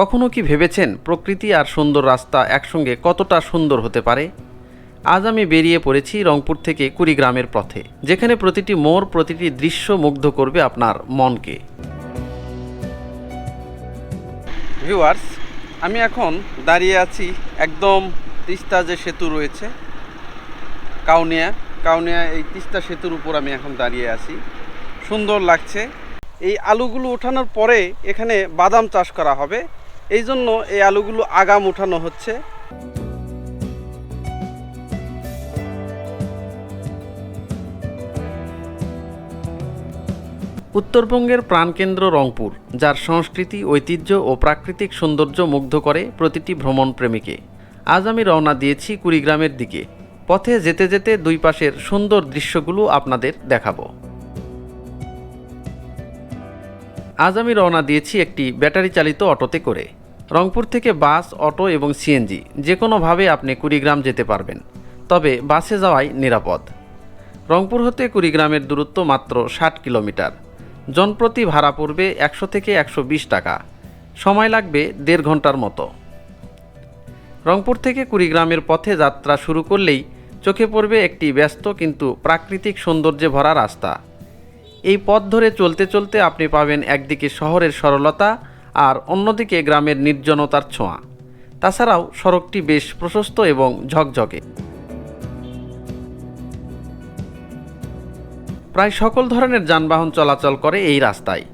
কখনো কি ভেবেছেন প্রকৃতি আর সুন্দর রাস্তা একসঙ্গে কতটা সুন্দর হতে পারে? আজ আমি বেরিয়ে পড়েছি রংপুর থেকে কুড়িগ্রামের পথে, যেখানে প্রতিটি মোড় প্রতিটি দৃশ্য মুগ্ধ করবে আপনার মনকে। ভিউয়ার্স আমি এখন দাঁড়িয়ে আছি একদম তিস্তা যে সেতু রয়েছে, কাউনিয়া। কাউনিয়া এই তিস্তা সেতুর উপর আমি এখন দাঁড়িয়ে আছি। সুন্দর লাগছে। এই আলুগুলো ওঠানোর পরে এখানে বাদাম চাষ করা হবে। এই জন্য এই আলুগুলো আগাম উঠানো হচ্ছে। উত্তরবঙ্গের প্রাণকেন্দ্র রংপুর, যার সংস্কৃতি, ঐতিহ্য ও প্রাকৃতিক সৌন্দর্য মুগ্ধ করে প্রতিটি ভ্রমণ প্রেমীকে। আজ আমি রওনা দিয়েছি কুড়িগ্রামের দিকে। পথে যেতে যেতে দুই পাশের সুন্দর দৃশ্যগুলো আপনাদের দেখাবো। আজ আমি রওনা দিয়েছি একটি ব্যাটারি চালিত অটোতে করে। রংপুর থেকে বাস, অটো এবং সিএনজি যে কোনোভাবে আপনি কুড়িগ্রাম যেতে পারবেন। তবে বাসে যাওয়াই নিরাপদ। রংপুর হতে কুড়িগ্রামের দূরত্ব মাত্র ষাট কিলোমিটার। জনপ্রতি ভাড়া পড়বে একশো থেকে একশো বিশ টাকা। সময় লাগবে দেড় ঘণ্টার মতো। রংপুর থেকে কুড়িগ্রামের পথে যাত্রা শুরু করলেই চোখে পড়বে একটি ব্যস্ত কিন্তু প্রাকৃতিক সৌন্দর্যে ভরা রাস্তা। এই পথ ধরে চলতে চলতে আপনি পাবেন একদিকে শহরের সরলতা আর অন্যদিকে গ্রামের নির্জনতার ছোঁয়া। তাছাড়াও সড়কটি বেশ প্রশস্ত এবং ঝকঝকে। প্রায় সকল ধরনের যানবাহন চলাচল করে এই রাস্তায়।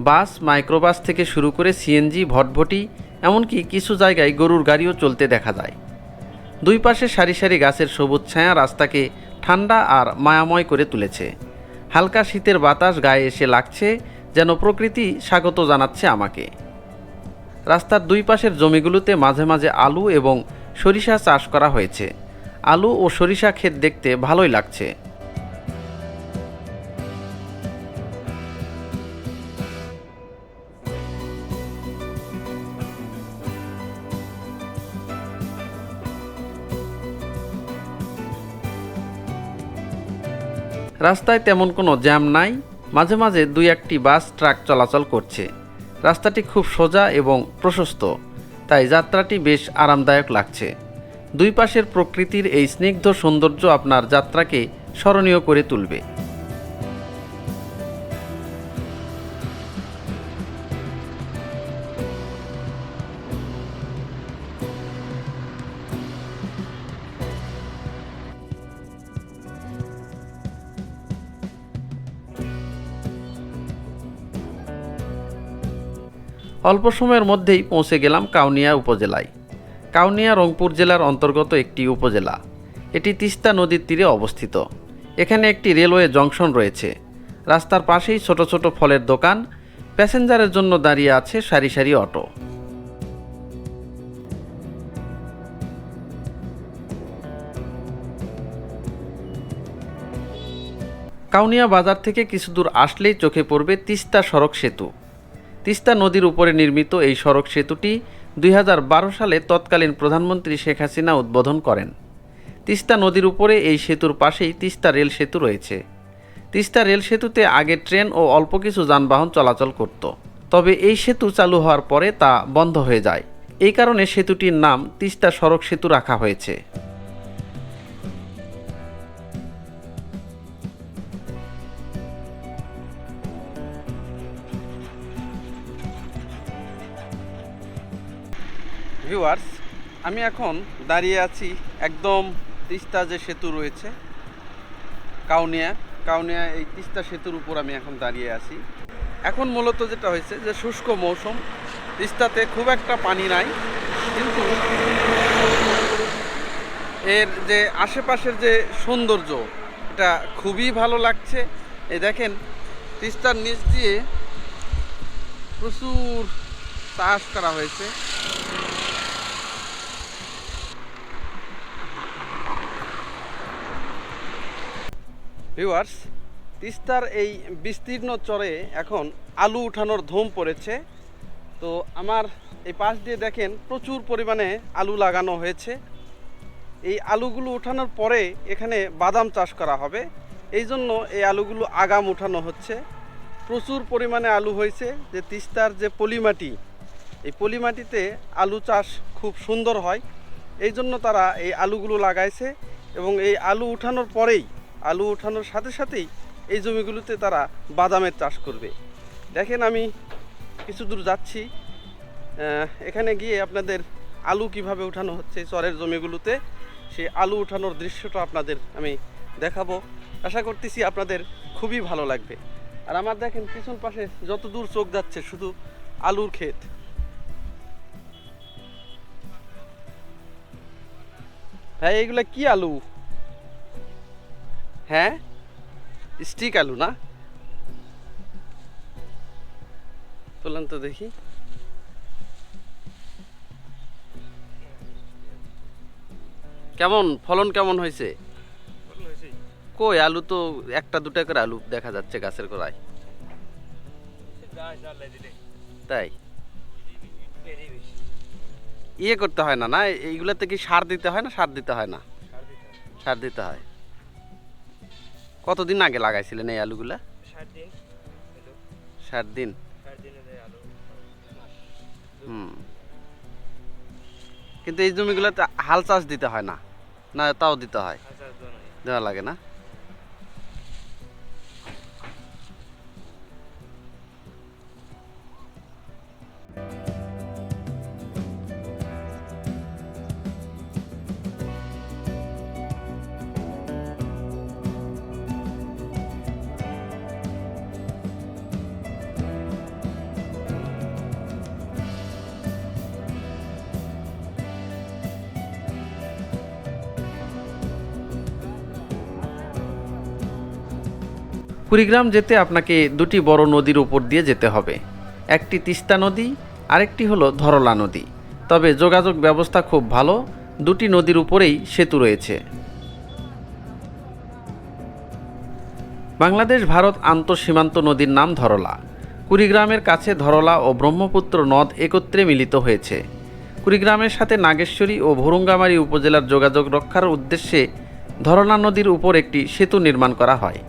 বাস, মাইক্রোবাস থেকে শুরু করে সিএনজি, ভটভটি, এমনকি কিছু জায়গায় গরুর গাড়িও চলতে দেখা যায়। দুই পাশে সারি সারি গাছের সবুজ ছায়া রাস্তাকে ঠান্ডা আর মায়াময় করে তুলেছে। হালকা শীতের বাতাস গায়ে এসে লাগছে যেন প্রকৃতি স্বাগত জানাচ্ছে আমাকে। রাস্তার দুই পাশের জমিগুলোতে মাঝে মাঝে আলু এবং সরিষা চাষ করা হয়েছে। আলু ও সরিষা ক্ষেত দেখতে ভালোই লাগছে। রাস্তায় তেমন কোনো জ্যাম নাই। মাঝে মাঝে দুই একটি বাস, ট্রাক চলাচল করছে। রাস্তাটি খুব সোজা এবং প্রশস্ত, তাই যাত্রাটি বেশ আরামদায়ক লাগছে। দুই পাশের প্রকৃতির এই স্নিগ্ধ সৌন্দর্য আপনার যাত্রাকে স্মরণীয় করে তুলবে। অল্প সময়ের মধ্যেই পৌঁছে গেলাম কাউনিয়া উপজেলায়। কাউনিয়া রংপুর জেলার অন্তর্গত একটি উপজেলা। এটি তিস্তা নদীর তীরে অবস্থিত। এখানে একটি রেলওয়ে জংশন রয়েছে। রাস্তার পাশেই ছোট ছোট ফলের দোকান, প্যাসেঞ্জারের জন্য দাঁড়িয়ে আছে সারি সারি অটো। কাউনিয়া বাজার থেকে কিছু দূর আসলেই চোখে পড়বে তিস্তা সড়ক সেতু। তিস্তা নদীর উপরে নির্মিত এই সড়ক সেতুটি দুই হাজার বারো সালে তৎকালীন প্রধানমন্ত্রী শেখ হাসিনা উদ্বোধন করেন। তিস্তা নদীর উপরে এই সেতুর পাশেই তিস্তা রেল সেতু রয়েছে। তিস্তা রেল সেতুতে আগে ট্রেন ও অল্প কিছু যানবাহন চলাচল করত, তবে এই সেতু চালু হওয়ার পরে তা বন্ধ হয়ে যায়। এই কারণে সেতুটির নাম তিস্তা সড়ক সেতু রাখা হয়েছে। ভিউয়ার্স আমি এখন দাঁড়িয়ে আছি একদম তিস্তা যে সেতু রয়েছে, কাউনিয়া। কাউনিয়া এই তিস্তা সেতুর উপর আমি এখন দাঁড়িয়ে আছি। এখন মূলত যেটা হয়েছে যে শুষ্ক মৌসুম, তিস্তাতে খুব একটা পানি নাই, কিন্তু এর যে আশেপাশের যে সৌন্দর্য, এটা খুবই ভালো লাগছে। এই দেখেন, তিস্তার নিচ দিয়ে প্রচুর চাষ করা হয়েছে। ভিউয়ার্স, তিস্তার এই বিস্তীর্ণ চরে এখন আলু উঠানোর ধুম পড়েছে। তো আমার এই পাশ দিয়ে দেখেন প্রচুর পরিমাণে আলু লাগানো হয়েছে। এই আলুগুলো উঠানোর পরে এখানে বাদাম চাষ করা হবে। এই জন্য এই আলুগুলো আগাম উঠানো হচ্ছে। প্রচুর পরিমাণে আলু হয়েছে যে তিস্তার যে পলিমাটি, এই পলি মাটিতে আলু চাষ খুব সুন্দর হয়। এই জন্য তারা এই আলুগুলো লাগাইছে এবং এই আলু উঠানোর পরেই আলু উঠানোর সাথে সাথেই এই জমিগুলোতে তারা বাদামের চাষ করবে। দেখেন আমি কিছু দূর যাচ্ছি। এখানে গিয়ে আপনাদের আলু কীভাবে উঠানো হচ্ছে চরের জমিগুলোতে, সেই আলু উঠানোর দৃশ্যটা আপনাদের আমি দেখাবো। আশা করতেছি আপনাদের খুবই ভালো লাগবে। আর আমার দেখেন পিছন পাশে যত দূর চোখ যাচ্ছে শুধু আলুর ক্ষেত। হ্যাঁ এইগুলা কি আলু? হ্যাঁ? স্টিক আলু না? তোলেন তো দেখি। কেমন? ফলন কেমন হয়েছে? কই, আলু তো একটা দুটা করে আলু দেখা যাচ্ছে গাছের গোড়ায়। তাই? ইয়ে করতে হয় না না? এইগুলোতে কি সার দিতে হয় না? সার দিতে হয় না? সার দিতে হয়। কতদিন আগে লাগাইছিলেন এই আলুগুলা? ষাট দিন হুম। কিন্তু এই জমিগুলোতে হাল চাষ দিতে হয় না? না তাও দিতে হয়? দেওয়া লাগে না? কুড়িগ্রাম যেতে আপনাকে দুটি বড় নদীর উপর দিয়ে যেতে হবে। একটি তিস্তা নদী, আরেকটি হলো ধরলা নদী। তবে যোগাযোগ ব্যবস্থা খুব ভালো, দুটি নদীর উপরেই সেতু রয়েছে। বাংলাদেশ, ভারত আন্তঃসীমান্ত নদীর নাম ধরলা। কুড়িগ্রামের কাছে ধরলা ও ব্রহ্মপুত্র নদ একত্রে মিলিত হয়েছে। কুড়িগ্রামের সাথে নাগেশ্বরী ও ভুরুঙ্গামারী উপজেলার যোগাযোগ রক্ষার উদ্দেশ্যে ধরলা নদীর উপর একটি সেতু নির্মাণ করা হয়।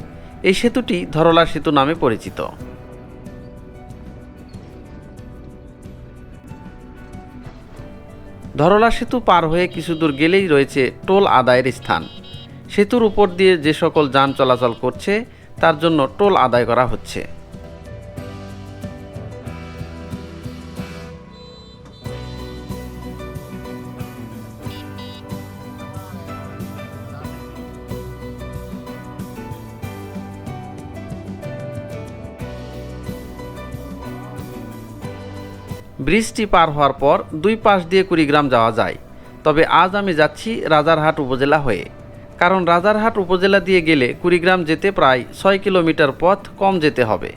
এই সেতুটি ধরলা সেতু নামে পরিচিত। ধরলা সেতু পার হয়ে কিছু দূর গেলেই রয়েছে টোল আদায়ের স্থান। সেতুর উপর দিয়ে যে সকল যান চলাচল করছে, তার জন্য টোল আদায় করা হচ্ছে। ব্রিজটি পার হওয়ার পর দুই পাশ দিয়ে কুড়িগ্রাম যাওয়া যায়। তবে আজ আমি যাচ্ছি রাজারহাট উপজেলা হয়ে। কারণ রাজারহাট উপজেলা দিয়ে গেলে কুড়িগ্রাম যেতে প্রায় ছয় কিলোমিটার পথ কম যেতে হবে।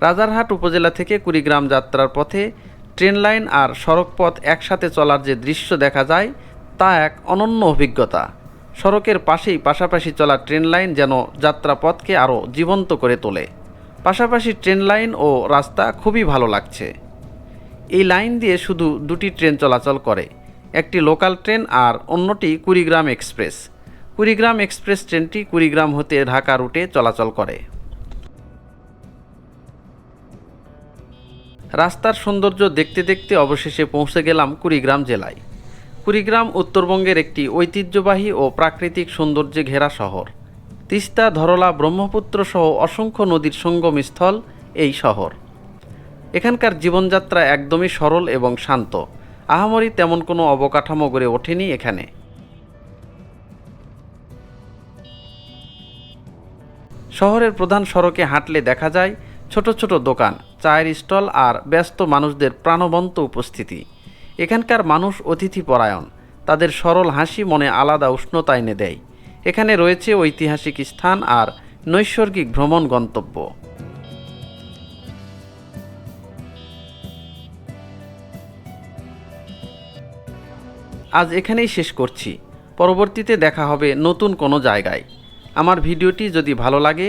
রাজারহাট উপজেলা থেকে কুড়িগ্রাম যাত্রার পথে ট্রেন লাইন আর সড়কপথ একসাথে চলার যে দৃশ্য দেখা যায়, তা এক অনন্য অভিজ্ঞতা। সড়কের পাশেই পাশাপাশি চলা ট্রেন লাইন যেন যাত্রাপথকে আরও জীবন্ত করে তোলে। পাশাপাশি ট্রেন লাইন ও রাস্তা খুবই ভালো লাগছে। এই লাইন দিয়ে শুধু দুটি ট্রেন চলাচল করে, একটি লোকাল ট্রেন আর অন্যটি কুড়িগ্রাম এক্সপ্রেস। কুড়িগ্রাম এক্সপ্রেস ট্রেনটি কুড়িগ্রাম হতে ঢাকা রুটে চলাচল করে। রাস্তার সৌন্দর্য দেখতে দেখতে অবশেষে পৌঁছে গেলাম কুড়িগ্রাম জেলায়। কুড়িগ্রাম উত্তরবঙ্গের একটি ঐতিহ্যবাহী ও প্রাকৃতিক সৌন্দর্যে ঘেরা শহর। তিস্তা, ধরলা, ব্রহ্মপুত্র সহ অসংখ্য নদীর সঙ্গমস্থল এই শহর। এখানকার জীবনযাত্রা একদমই সরল এবং শান্ত। আহামরি তেমন কোনো অবকাঠামো গড়ে ওঠেনি এখানে। শহরের প্রধান সড়কে হাঁটলে দেখা যায় ছোট ছোট দোকান, চায়ের স্টল আর ব্যস্ত মানুষদের প্রাণবন্ত উপস্থিতি। এখানকার মানুষ অতিথি পরায়ণ তাদের সরল হাসি মনে আলাদা উষ্ণতা এনে দেয়। এখানে রয়েছে ঐতিহাসিক স্থান আর নৈসর্গিক ভ্রমণ গন্তব্য। আজ এখানেই শেষ করছি। পরবর্তীতে দেখা হবে নতুন কোনো জায়গায়। আমার ভিডিওটি যদি ভালো লাগে